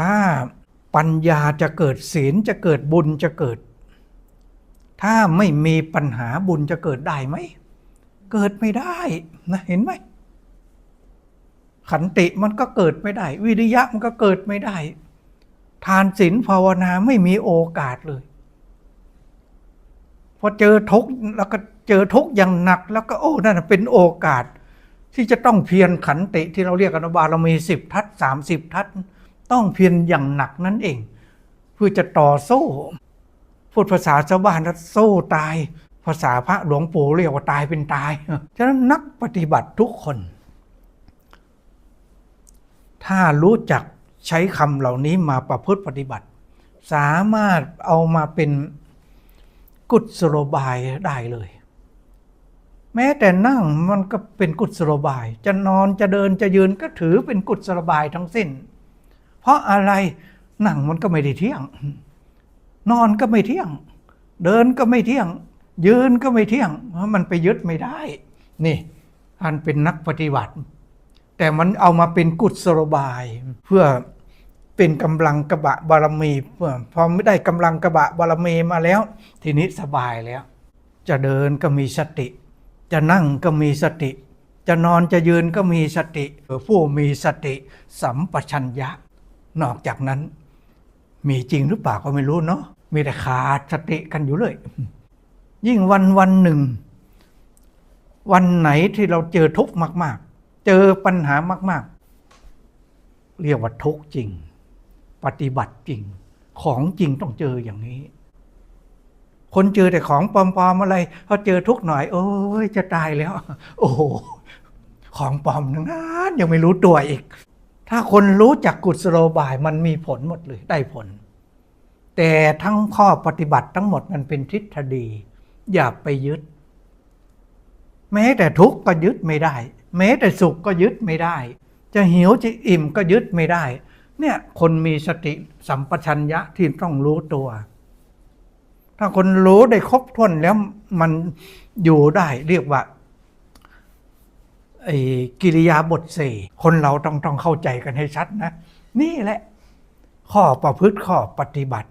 ถ้าปัญญาจะเกิดศีลจะเกิดบุญจะเกิด ถ้าไม่มีปัญหาบุญจะเกิดได้ไหม เกิดไม่ได้นะเห็นไหม ขันติมันก็เกิดไม่ได้ วิริยะมันก็เกิดไม่ได้ ทานศีลภาวนาไม่มีโอกาสเลยพอเจอทุกแล้วก็เจอทุกอย่างหนัก แล้วก็โอ้นั่นเป็นโอกาส ที่จะต้องเพียรขันติที่เราเรียกกันว่าบารมีสิบทัศสามสิบทัศ ต้องเพียรอย่างหนักนั่นเอง เพื่อจะต่อสู้พูดภาษาชาวบ้านแล้วสู้ตาย ภาษาพระหลวงปู่เรียกว่าตายเป็นตายฉะนั้นนักปฏิบัติทุกคน ถ้ารู้จักใช้คำเหล่านี้มาประพฤติปฏิบัติ สามารถเอามาเป็นกุศโลบายได้เลย แม้แต่นั่งมันก็เป็นกุศโลบาย จะนอนจะเดินจะยืนก็ถือเป็นกุศโลบายทั้งสิ้น เพราะอะไรนั่งมันก็ไม่ได้เที่ยง นอนก็ไม่เที่ยง เดินก็ไม่เที่ยง ยืนก็ไม่เที่ยง เพราะมันไปยึดไม่ได้ นี่ท่านเป็นนักปฏิบัติ แต่มันเอามาเป็นกุศโลบาย เพื่อเป็นกำลังกระบะบารมีเพื่อพอไม่ได้กำลังกระบะบารมีมาแล้ว ทีนี้สบายแล้ว จะเดินก็มีสติ จะนั่งก็มีสติ จะนอนจะยืนก็มีสติผู้มีสติ สัมปชัญญะ นอกจากนั้น มีจริงหรือเปล่าก็ไม่รู้เนาะมีแต่ขาดสติกันอยู่เลย ยิ่งวันวันหนึ่ง วันไหนที่เราเจอทุกข์มาก ๆ เจอปัญหามาก ๆ เรียกว่าทุกข์จริง ปฏิบัติจริง ของจริงต้องเจออย่างนี้ คนเจอแต่ของปลอมๆอะไรพอเจอทุกข์หน่อย โอ้ยจะตายแล้ว โอ้โหของปลอมทั้งนั้นยังไม่รู้ตัวอีก ถ้าคนรู้จักกุศโลบายมันมีผลหมดเลยได้ผล แต่ทั้งข้อปฏิบัติทั้งหมดมันเป็นทฤษฎี อย่าไปยึด แม้แต่ทุกข์ก็ยึดไม่ได้ แม้แต่สุขก็ยึดไม่ได้ จะหิวจะอิ่มก็ยึดไม่ได้ เนี่ยคนมีสติสัมปชัญญะที่ต้องรู้ตัว ถ้าคนรู้ได้ครบถ้วนแล้วมันอยู่ได้เรียกว่า ไอ้กิริยาบทสี่คนเราต้องต้องเข้าใจกันให้ชัดนะ นี่แหละ ข้อประพฤติข้อปฏิบัติ